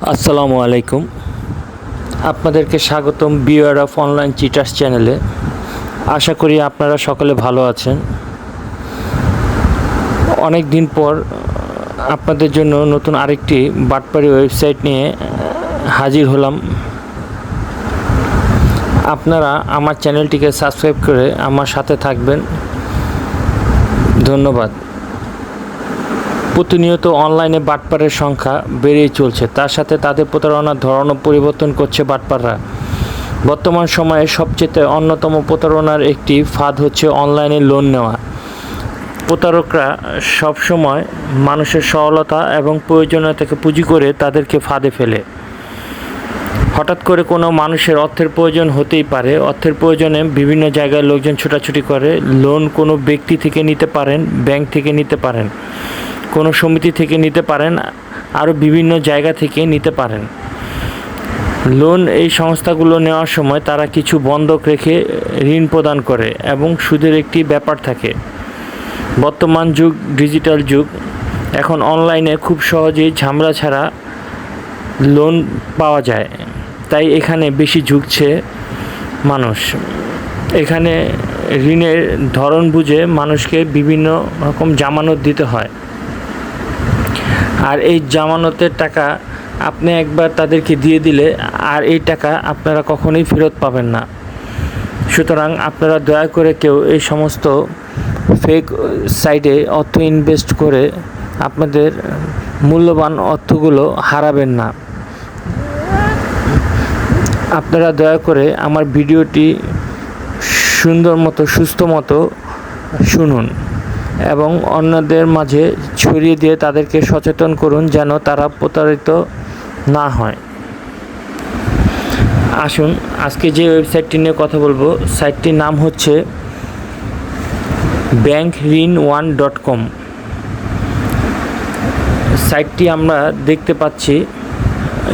আসসালামু আলাইকুম। আপনাদেরকে স্বাগতম বিওয়ার অফ অনলাইন চিটার্স চ্যানেলে। আশা করি আপনারা সকলে ভালো আছেন। অনেক দিন পর আপনাদের জন্য নতুন আরেকটি বাটপাড়ি ওয়েবসাইট নিয়ে হাজির হলাম। আপনারা আমার চ্যানেলটিকে সাবস্ক্রাইব করে আমার সাথে থাকবেন। ধন্যবাদ। প্রতিনিয়ত অনলাইনে বাটপারের সংখ্যা বেড়েই চলছে। তার সাথে তাদের প্রতারণার ধরনও পরিবর্তন করছে বাটপাররা। বর্তমান সময়ে সবচেয়ে অন্যতম প্রতারণার একটি ফাঁদ হচ্ছে অনলাইনে লোন নেওয়া। প্রতারকরা সবসময় মানুষের সরলতা এবং প্রয়োজনীয়তাকে পুঁজি করে তাদেরকে ফাঁদে ফেলে। হঠাৎ করে কোনো মানুষের অর্থের প্রয়োজন হতেই পারে। অর্থের প্রয়োজনে বিভিন্ন জায়গায় লোকজন ছোটাছুটি করে। লোন কোনো ব্যক্তি থেকে নিতে পারেন, ব্যাংক থেকে নিতে পারেন। কোনো সমিতি থেকে নিতে পারেন, আরও বিভিন্ন জায়গা থেকে নিতে পারেন। লোন এই সংস্থাগুলো নেওয়ার সময় তারা কিছু বন্ধক রেখে ঋণ প্রদান করে এবং সুদের একটি ব্যাপার থাকে। বর্তমান যুগ, ডিজিটাল যুগ, এখন অনলাইনে খুব সহজেই ঝামেলা ছাড়া লোন পাওয়া যায়। তাই এখানে বেশি ঝুঁকছে মানুষ। এখানে ঋণের ধরন বুঝে মানুষকে বিভিন্ন রকম জামানত দিতে হয়। আর এই জামানতের টাকা আপনি একবার তাদেরকে দিয়ে দিলে আর এই টাকা আপনারা কখনোই ফেরত পাবেন না। সুতরাং আপনারা দয়া করে কেউ এই সমস্ত ফেক সাইটে অর্থ ইনভেস্ট করে আপনাদের মূল্যবান অর্থগুলো হারাবেন না। আপনারা দয়া করে আমার ভিডিওটি সুন্দর মতো, সুস্থ মতো শুনুন। এবং অন্যদের মাঝে ছড়িয়ে দিয়ে তাদেরকে সচেতন করুন যেন তারা প্রতারিত না হয়। আসুন, আজকে যে ওয়েবসাইটটি নিয়ে কথা বলব, সাইটটির নাম হচ্ছে ব্যাংক ঋণ ওয়ান ডট কম সাইটটি আমরা দেখতে পাচ্ছি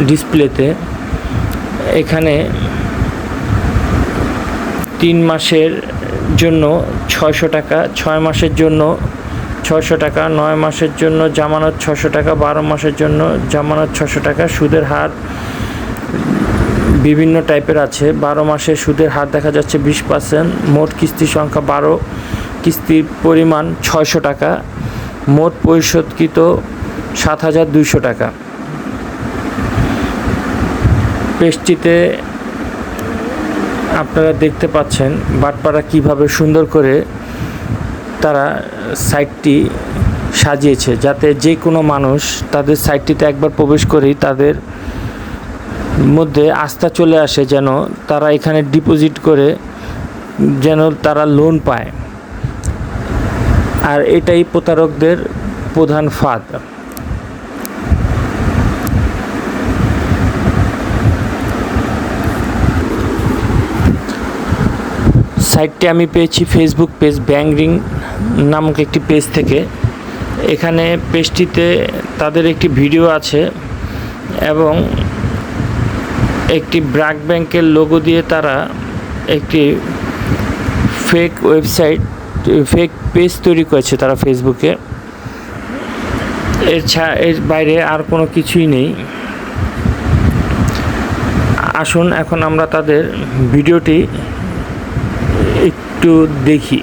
ডিসপ্লেতে। এখানে তিন মাসের জন্য ছয়শো টাকা, ছয় মাসের জন্য ছয়শো টাকা, নয় মাসের জন্য জামানত ছশো টাকা, বারো মাসের জন্য জামানত ছশো টাকা, সুদের হার বিভিন্ন টাইপের আছে। বারো মাসে সুদের হার দেখা যাচ্ছে বিশ পার্সেন্ট, মোট কিস্তির সংখ্যা বারো, কিস্তির পরিমাণ ছয়শো টাকা, মোট পরিশোধকৃত সাত হাজার দুইশো টাকা। পেজটিতে আপনারা দেখতে পাচ্ছেন বাটপাড়া কীভাবে সুন্দর করে তারা সাইটটি সাজিয়েছে, যাতে যে কোনো মানুষ তাদের সাইটটিতে একবার প্রবেশ করেই তাদের মধ্যে আস্থা চলে আসে যেন তারা এখানে ডিপোজিট করে যেন তারা লোন পায়। আর এটাই প্রতারকদের প্রধান ফাঁদ। সাইটটি আমি পেয়েছি ফেসবুক পেজ ব্যাং রিং নামক একটি পেজ থেকে। এখানে পেজটিতে তাদের একটি ভিডিও আছে এবং একটি ব্র্যাক ব্যাংকের লোগো দিয়ে তারা একটি ফেক ওয়েবসাইট ফেক পেজ তৈরি করেছে তারা ফেসবুকে এর ছা, এর বাইরে আর কোনো কিছুই নেই। আসুন, এখন আমরা তাদের ভিডিওটি একটু দেখি।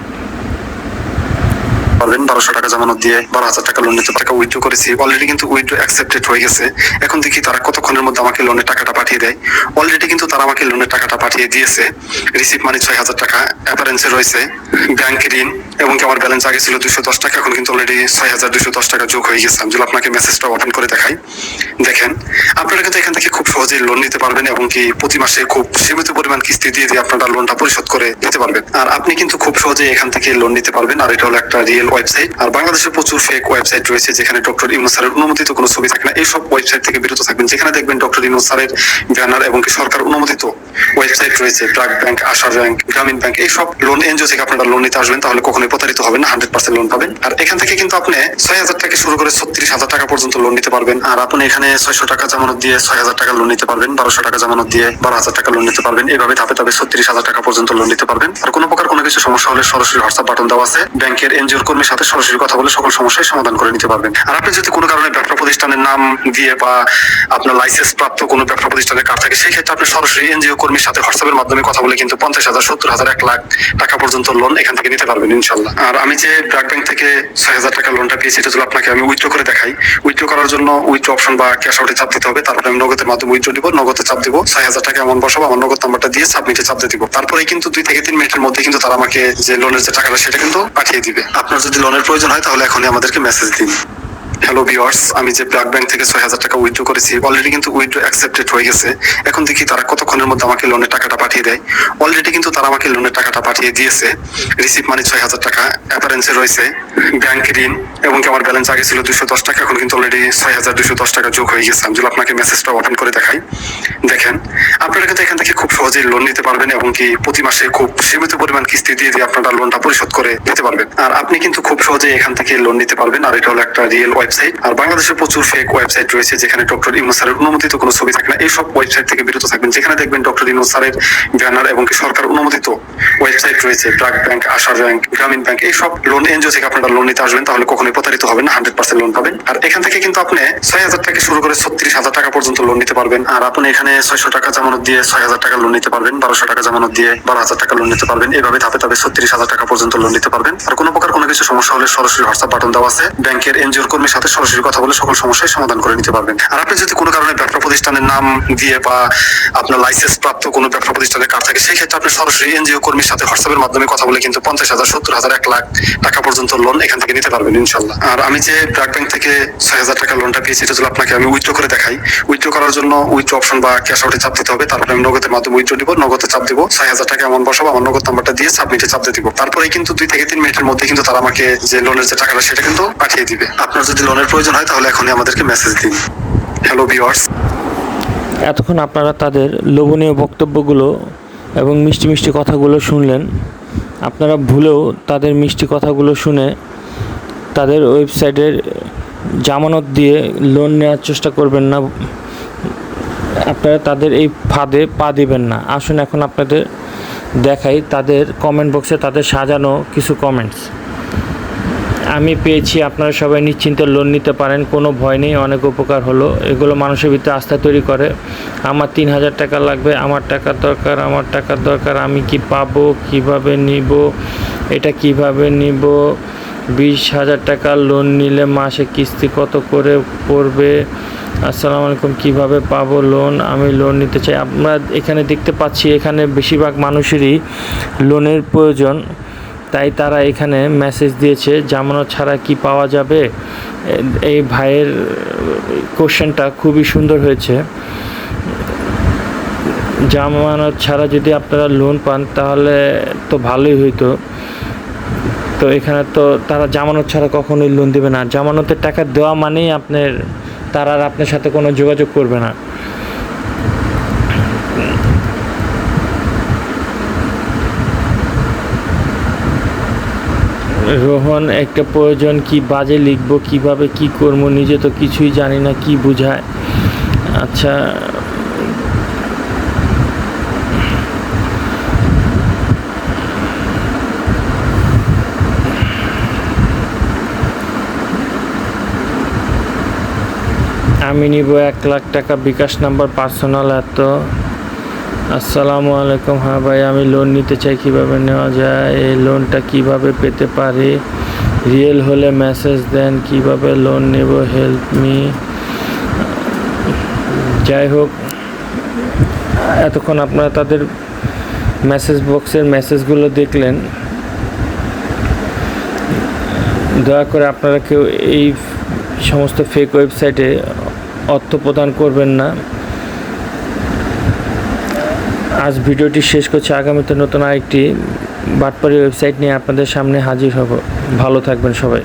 পারবেন, বারোশো টাকা জামানত দিয়ে বারো হাজার টাকা লোন নিতে টাকা উইথড্র করেছি। অলরেডি কিন্তু উইথড্র অ্যাকসেপ্টেড হয়ে গেছে। এখন দেখি তারা কতক্ষণের মধ্যে আমাকে লোনের টাকাটা পাঠিয়ে দেয়। অলরেডি কিন্তু তারা আমাকে লোনের টাকাটা পাঠিয়ে দিয়েছে। রিসিভ মানি ছয় হাজার টাকা অ্যাপারেন্সে রয়েছে। ব্যাংক ঋণ এবং কি আমার ব্যালেন্স আগে ছিল দুশো দশ টাকা, এখন কিন্তু অলরেডি ছয় হাজার দুশো দশ টাকা যোগ হয়ে গেছে। আমি যদি আপনাকে মেসেজটা ওপেন করে দেখাই। দেখেন, আপনারা কিন্তু এখান থেকে খুব সহজেই লোন নিতে পারবেন এবং কি প্রতি মাসে খুব সীমিত পরিমাণ কিস্তি দিয়ে দিয়ে আপনারা লোনটা পরিশোধ করে দিতে পারবেন। আর আপনি কিন্তু খুব সহজেই এখান থেকে লোন নিতে পারবেন। আর এটা হলো একটা রিয়েল ওয়েবসাইট আর বাংলাদেশে প্রচুর ফেক ওয়েবসাইট রয়েছে, যেখানে ডক্টর ইউনুস স্যারের অনুমোদিত কোনো ছবি থাকে না। এইসব ওয়েবসাইট থেকে বিরত থাকবেন। যেখানে দেখবেন ডক্টর ইউনুস স্যারের ব্যানার এবং সরকার অনুমোদিত ওয়েবসাইট রয়েছে। BRAC bank ASA bank Grameen bank এইসব লোন এনজিও থেকে আপনারা লোন নিতে আসবেন। তাহলে কখনোই প্রতারিত হবেন না হান্ড্রেড পার্সেন্ট লোন পাবেন। আর এখান থেকে কিন্তু আপনি ছয় হাজার থেকে শুরু করে ছত্রিশ হাজার টাকা পর্যন্ত লোন নিতে পারবেন। আর আপনি এখানে ছয়শো টাকা জামানত দিয়ে ছয় হাজার টাকা লোন নিতে পারবেন, বারোশো টাকা জামানত দিয়ে বারো হাজার টাকা লোন নিতে পারবেন। এইভাবে ধাপে ধাপে ছত্রিশ হাজার টাকা পর্যন্ত লোন নিতে পারবেন। আর কোনো প্রকার কোনো কিছু সমস্যা হলে সরাসরি হোয়াটসঅ্যাপ বাটন দেওয়া আছে। ব্যাংকের এনজিওর কর্মীর সাথে সরাসরি কথা বলে সকল সমস্যায় সমাধান করে নিতে পারবেন। আর আপনি যদি কোনো কারণে ব্যবসা প্রতিষ্ঠানের নাম দিয়ে বা আপনার লাইসেন্স প্রাপ্ত কোনো ব্যবসা প্রতিষ্ঠানের কার্ড থাকে, সেই ক্ষেত্রে আপনি সরাসরি এনজিও কর্মীর সাথে হোয়াটসঅ্যাপের মাধ্যমে কথা বলে কিন্তু পঞ্চাশ হাজার, সত্তর হাজার, এক লাখ টাকা পর্যন্ত লোন এখান থেকে নিতে পারবেন ইনশাল্লাহ আর আমি যে ব্র্যাক ব্যাংক থেকে ছয় হাজার টাকা লোনটা পেয়েছি, এটা যদি আপনাকে আমি উইথড্র করে দেখাই। উইথড্র করার জন্য উইথড্র অপশন বা ক্যাশ আউটে চাপ দিতে হবে, তারপরে আমি নগদের মাধ্যমে উইথড্র দিব, নগদে চাপ দিব। ছয় হাজার টাকা এমন বসাবো, আমার নগদ নাম্বারটা দিয়ে সাবমিটে চাপ দিয়ে দিব। তারপরে কিন্তু দুই থেকে তিন মিনিটের মধ্যে কিন্তু তারা আমাকে যে লোনের যে টাকাটা, সেটা কিন্তু পাঠিয়ে দিবে। আপনার যদি লোনের প্রয়োজন হয়, তাহলে এখনই আমাদেরকে মেসেজ দিন। হ্যালো ভিউয়ার্স আমি যে ব্লাড ব্যাংক থেকে ছয় হাজার টাকা উইথড্র করেছি অলরেডি কিন্তু উইথড্র অ্যাকসেপ্টেড হয়ে গেছে। এখন দেখি তারা কতক্ষণের মধ্যে আমাকে লোনের টাকাটা পাঠিয়ে দেয়। অলরেডি কিন্তু তারা আমাকে লোনের টাকাটা পাঠিয়ে দিয়েছে। রিসিভ মানে ছয় হাজার টাকা অ্যাপারেন্সে রয়েছে। ব্যাংক ঋণ এবং আমার ব্যালেন্স আগে ছিল দুশো দশ টাকা, এখন কিন্তু অলরেডি ছয় হাজার দুশো দশ টাকা যোগ হয়ে গেছে। আমি আপনাকে মেসেজটা ওপেন করে দেখাই। দেখেন, আপনারা কিন্তু এখান থেকে খুব সহজেই লোন নিতে পারবেন এবং কি প্রতি মাসে খুব সীমিত পরিমাণ কিস্তি দিয়ে দিয়ে আপনারা লোনটা পরিশোধ করে দিতে পারবেন। আর আপনি কিন্তু খুব সহজেই এখান থেকে লোন নিতে পারবেন। আর এটা হলো একটা রিয়েল ওয়েবসাইট আর বাংলাদেশে প্রচুর ফেক ওয়েবসাইট রয়েছে, যেখানে ডক্টর ইমো স্যারের অনুমোদিত কোনো ছবি থাকে না। এইসব ওয়েবসাইট থেকে বিরত থাকবেন। যেখানে দেখবেন ডক্টর ইমো স্যারের ব্যানার এবং সরকার অনুমোদিত ওয়েবসাইট রয়েছে। BRAC bank ASA bank Grameen bank এইসব লোন এনজিও থেকে আপনারা লোন নিতে আসবেন, তাহলে কখনোই প্রতারিত হবেন না হান্ড্রেড পার্সেন্ট লোন পাবেন। আর এখান থেকে কিন্তু আপনি ছয় হাজার থেকে শুরু করে ছত্রিশ হাজার টাকা পর্যন্ত লোন নিতে পারবেন। আর আপনি এখানে ছয়শো টাকা জামানত দিয়ে ছয় হাজার টাকা লোন নিতে পারবেন, বারোশো টাকা জামানত দিয়ে বারো হাজার টাকা লোন নিতে পারবেন। এইভাবে ধাপে ধাপে ছত্রিশ হাজার টাকা পর্যন্ত লোন নিতে পারবেন। আর কোনো প্রকার কোনো কিছু সমস্যা হলে সরাসরি হোয়াটসঅ্যাপ বাটন দেওয়া আছে। ব্যাংকের এনজিওর কর্মীর সাথে সরাসরি কথা বলে সকল সমস্যার সমাধান করে নিতে পারবেন। আর আপনি যদি কোনো কারণে ব্যবসা প্রতিষ্ঠানের নাম দিয়ে বা আপনার লাইসেন্স প্রাপ্ত কোনো ব্যবসা প্রতিষ্ঠানের কার্ড থাকে সেই ক্ষেত্রে আপনি সরাসরি এনজিও কর্মীর সাথে হোয়াটসঅ্যাপের মাধ্যমে কথা বলে কিন্তু পঞ্চাশ হাজার, সত্তর হাজার, এক লাখ টাকা পর্যন্ত লোন এখান থেকে নিতে পারবেন ইনশাল্লাহ আর আমি যে ব্র্যাক ব্যাংক থেকে ছয় হাজার টাকা লোনটা পেয়েছি এটা আপনাকে আমি উইথড্র করে দেখাই উইথড্র করার জন্য উইথড্র অপশন বা ক্যাশ আউটে চাপ দিতে হবে তারপরে আমি নগদের মাধ্যমে উইথড্র দিব নগদে চাপ দিব ছয় হাজার টাকা এমন বসাবো আমার নগদ নাম্বারটা দিয়ে সাবমিটে চাপ দিয়ে দিব। তারপরে কিন্তু দুই থেকে তিন মিনিটের মধ্যে কিন্তু তারা আমাকে যে লোনের যে টাকাটা সেটা কিন্তু পাঠিয়ে দিবে। আপনার যদি লোনের প্রয়োজন হয় তাহলে এখনই আমাদেরকে মেসেজ দিন। হ্যালো ভিউয়ার্স এতক্ষণ আপনারা তাদের লোভনীয় বক্তব্যগুলো এবং মিষ্টি মিষ্টি কথাগুলো শুনলেন। আপনারা ভুলেও তাদের মিষ্টি কথাগুলো শুনে তাদের ওয়েবসাইটের জামানত দিয়ে লোন নেওয়ার চেষ্টা করবেন না। আপনারা তাদের এই ফাঁদে পা দিবেন না। আসুন এখন আপনাদের দেখাই, তাদের কমেন্ট বক্সে তাদের সাজানো কিছু কমেন্টস আমি পেয়েছি, আপনারা সবাই নিশ্চিন্তে লোন নিতে পারেন, কোনো ভয় নেই, অনেক উপকার হলো। এগুলো মানুষের ভিতরে আস্থা তৈরি করে। আমার তিন হাজার টাকা লাগবে, আমার টাকার দরকার, আমার টাকার দরকার, আমি কি পাবো, কীভাবে নিব, এটা কীভাবে নিব? বিশ হাজার টাকা লোন নিলে মাসে কিস্তি কত করে পড়বে? আসসালামু আলাইকুম, কীভাবে পাবো লোন? আমি লোন নিতে চাই। আমরা এখানে দেখতে পাচ্ছি, এখানে বেশিরভাগ মানুষেরই লোনের প্রয়োজন। তাই তারা এখানে মেসেজ দিয়েছে, জামানত ছাড়া কি পাওয়া যাবে? এই ভাইয়ের কোশ্চেনটা খুবই সুন্দর হয়েছে। জামানত ছাড়া যদি আপনারা লোন পান, তাহলে তো ভালোই হইতো। তো এখানে তো তারা জামানত ছাড়া কখনোই লোন দেবে না। জামানতের টাকা দেওয়া মানেই আপনার, তারা আর আপনার সাথে কোনো যোগাযোগ করবে না। রোহন, একটা প্রয়োজন, কি বাজে লিখব, কীভাবে কি করব, নিজে তো কিছুই জানি না, কি বুঝায়? আচ্ছা আমি নিব এক লাখ টাকা বিকাশ নাম্বার পার্সোনাল এত। আসসালামু আলাইকুম। হ্যাঁ ভাই, আমি লোন নিতে চাই, কীভাবে নেওয়া যায়? এই লোনটা কীভাবে পেতে পারি? রিয়েল হলে মেসেজ দেন, কীভাবে লোন নেব? হেল্প মি যাই হোক, এতক্ষণ আপনারা তাদের মেসেজ বক্সের মেসেজগুলো দেখলেন। দয়া করে আপনারা কেউ এই সমস্ত ফেক ওয়েবসাইটে অর্থ প্রদান করবেন না। আজ ভিডিওটি শেষ করছি। আগামীতে নতুন আরেকটি বাটপাড়ি ওয়েবসাইট নিয়ে আপনাদের সামনে হাজির হব। ভালো থাকবেন সবাই।